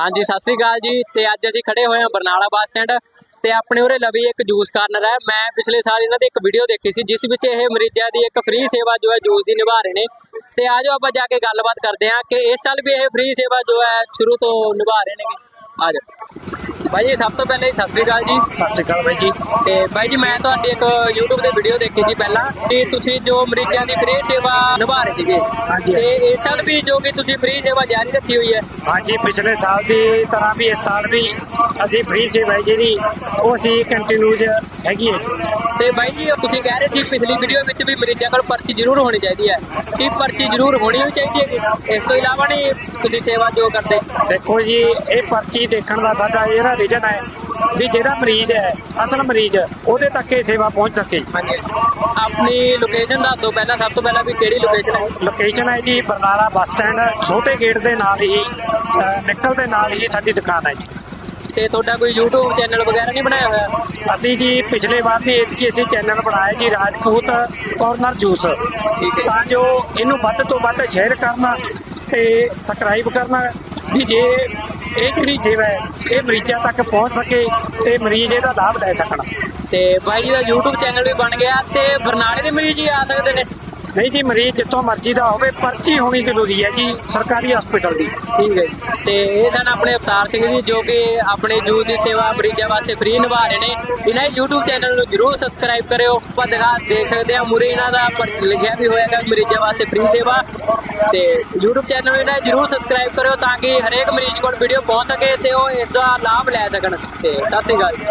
ਹਾਂਜੀ, ਸਤਿ ਸ੍ਰੀ ਅਕਾਲ ਜੀ। ਤੇ ਅੱਜ ਅਸੀਂ ਖੜੇ ਹੋਏ ਹਾਂ ਬਰਨਾਲਾ ਬੱਸ ਸਟੈਂਡ ਤੇ ਆਪਣੇ ਉਰੇ ਲਵੀ ਇੱਕ ਜੂਸ ਕਾਰਨਰ ਹੈ। ਮੈਂ ਪਿਛਲੇ ਸਾਲ ਇਹਨਾਂ ਦੀ ਇੱਕ ਵੀਡੀਓ ਦੇਖੀ ਸੀ, ਜਿਸ ਵਿੱਚ ਇਹ ਮਰੀਜ਼ਾਂ ਦੀ ਇੱਕ ਫ੍ਰੀ ਸੇਵਾ ਜੋ ਹੈ ਜੂਸ ਦੀ ਨਿਭਾ ਰਹੇ ਨੇ। ਤੇ ਆਜੋ ਆਪਾਂ ਜਾ ਕੇ ਗੱਲਬਾਤ ਕਰਦੇ ਹਾਂ ਕਿ ਇਸ ਸਾਲ ਵੀ ਇਹ ਫ੍ਰੀ ਸੇਵਾ ਜੋ ਹੈ ਸ਼ੁਰੂ ਤੋਂ ਨਿਭਾ ਰਹੇ ਨੇ ਆਜੋ ਭਾਈ ਜੀ ਸਭ ਤੋਂ ਪਹਿਲੇ ਸਤਿ ਸ੍ਰੀ ਅਕਾਲ ਜੀ। ਸਤਿ ਸ਼੍ਰੀ ਅਕਾਲ ਬਾਈ ਜੀ। ਤੇ ਭਾਈ ਜੀ ਮੈਂ ਤੁਹਾਡੀ ਇੱਕ YouTube ਤੇ ਵੀਡੀਓ ਦੇਖੀ ਸੀ ਪਹਿਲਾਂ ਕਿ ਤੁਸੀਂ ਜੋ ਮਰੀਜ਼ਾਂ ਦੀ ਫ੍ਰੀ ਸੇਵਾ ਨਿਭਾ ਰਹੇ ਸੀਗੇ। ਹਾਂਜੀ। ਤੇ ਇਸ ਸਾਲ ਵੀ ਜੋ ਕਿ ਤੁਸੀਂ ਫ੍ਰੀ ਸੇਵਾ ਜਾਰੀ ਰੱਖੀ ਹੋਈ ਹੈ। ਹਾਂਜੀ ਪਿਛਲੇ ਸਾਲ ਦੀ ਤਰ੍ਹਾਂ ਵੀ ਇਸ ਸਾਲ ਵੀ ਅਸੀਂ ਫ੍ਰੀ ਸੇਵਾ ਹੈ ਜਿਹੜੀ ਉਹ ਅਸੀਂ ਕੰਟੀਨਿਊ ਹੈਗੀ ਹੈ। ਤੇ ਬਾਈ ਜੀ ਤੁਸੀਂ ਕਹਿ ਰਹੇ ਸੀ ਪਿਛਲੀ ਵੀਡੀਓ ਵਿੱਚ ਵੀ ਮਰੀਜ਼ਾਂ ਕੋਲ ਪਰਚੀ ਜ਼ਰੂਰ ਹੋਣੀ ਚਾਹੀਦੀ ਹੈ। ਕੀ ਪਰਚੀ ਜ਼ਰੂਰ ਹੋਣੀ ਹੀ ਚਾਹੀਦੀ ਹੈ ਇਸ ਤੋਂ ਇਲਾਵਾ ਨਹੀਂ ਤੁਸੀਂ ਸੇਵਾ ਜੋ ਕਰਦੇ? ਦੇਖੋ ਜੀ ਇਹ ਪਰਚੀ ਦੇਖਣ ਦਾ ਸਾਡਾ ਇਹਦਾ ਰੀਜਨ ਹੈ ਵੀ ਜਿਹੜਾ ਮਰੀਜ਼ ਹੈ ਅਸਲ ਮਰੀਜ਼ ਉਹਦੇ ਤੱਕ ਇਹ ਸੇਵਾ ਪਹੁੰਚ ਸਕੇ। ਹਾਂਜੀ। ਆਪਣੀ ਲੋਕੇਸ਼ਨ ਦੱਸ ਦਿਓ ਪਹਿਲਾਂ ਸਭ ਤੋਂ ਪਹਿਲਾਂ ਵੀ ਕਿਹੜੀ ਲੋਕੇਸ਼ਨ ਹੈ? ਲੋਕੇਸ਼ਨ ਹੈ ਜੀ ਬਰਨਾਲਾ ਬੱਸ ਸਟੈਂਡ ਛੋਟੇ ਗੇਟ ਦੇ ਨਾਲ ਹੀ ਅ, ਨਿਕਲ ਦੇ ਨਾਲ ਹੀ ਸਾਡੀ ਦੁਕਾਨ ਹੈ ਜੀ। ਤੇ ਤੁਹਾਡਾ ਕੋਈ YouTube ਚੈਨਲ ਵਗੈਰਾ ਨਹੀਂ ਬਣਾਇਆ ਹੋਇਆ? ਅਸੀਂ ਜੀ ਪਿਛਲੇ ਵਾਰ ਦੀ ਐਤਕੀ ਅਸੀਂ ਚੈਨਲ ਬਣਾਇਆ ਜੀ ਰਾਜਪੂਤ ਕਾਰਨਰ ਜੂਸ ਠੀਕ ਹੈ। ਤਾਂ ਜੋ ਇਹਨੂੰ ਵੱਧ ਤੋਂ ਵੱਧ ਸ਼ੇਅਰ ਕਰਨਾ ਤੇ ਸਬਸਕ੍ਰਾਈਬ ਕਰਨਾ ਵੀ ਜੇ ਇਹ ਜਿਹੜੀ ਸੇਵਾ ਹੈ ਇਹ ਮਰੀਜ਼ਾਂ ਤੱਕ ਪਹੁੰਚ ਸਕੇ ਤੇ ਮਰੀਜ਼ ਇਹਦਾ ਲਾਭ ਲੈ ਸਕਣ। ਤੇ ਬਾਈ ਜੀ ਦਾ YouTube ਚੈਨਲ ਵੀ ਬਣ ਗਿਆ ਤੇ ਬਰਨਾਲੇ ਦੇ ਮਰੀਜ਼ ਹੀ ਆ ਸਕਦੇ ਨੇ। ਨਹੀਂ ਜੀ, ਮਰੀਜ਼ ਜਿੱਥੋਂ ਮਰਜ਼ੀ ਦਾ ਹੋਵੇ, ਪਰਚੀ ਹੋਣੀ ਜ਼ਰੂਰੀ ਹੈ ਜੀ, ਸਰਕਾਰੀ ਹਸਪੀਟਲ ਦੀ। ਠੀਕ ਹੈ ਜੀ। ਤੇ ਇਹ ਸਨ ਆਪਣੇ ਅਵਤਾਰ ਸਿੰਘ ਜੀ, ਜੋ ਕਿ ਆਪਣੇ ਜੂਸ ਦੀ ਸੇਵਾ ਮਰੀਜ਼ਾਂ ਵਾਸਤੇ ਫ੍ਰੀ ਨਿਭਾ ਰਹੇ ਨੇ। ਇਹਨਾਂ ਦੇ YouTube ਚੈਨਲ ਨੂੰ ਜਰੂਰ ਸਬਸਕ੍ਰਾਈਬ ਕਰਿਓ। ਆਪਾਂ ਦਿਖਾ, ਦੇਖ ਸਕਦੇ ਹਾਂ ਮੁਰੇ ਇਹਨਾਂ ਦਾ ਪਰ ਲਿਖਿਆ ਵੀ ਹੋਇਆ ਹੋਏਗਾ ਮਰੀਜ਼ਾਂ ਵਾਸਤੇ ਫ੍ਰੀ ਸੇਵਾ। ਤੇ YouTube ਚੈਨਲ ਨੂੰ ਇਹਨਾਂ ਜਰੂਰ ਸਬਸਕ੍ਰਾਈਬ ਕਰਿਓ ਤਾਂ ਕਿ ਹਰੇਕ ਮਰੀਜ਼ ਕੋਲ ਵੀਡੀਓ ਪਹੁੰਚ ਸਕੇ ਤੇ ਉਹ ਇਸ ਦਾ ਲਾਭ ਲੈ ਸਕਣ। ਤੇ ਸਤਿ ਸ਼੍ਰੀ ਅਕਾਲ ਜੀ।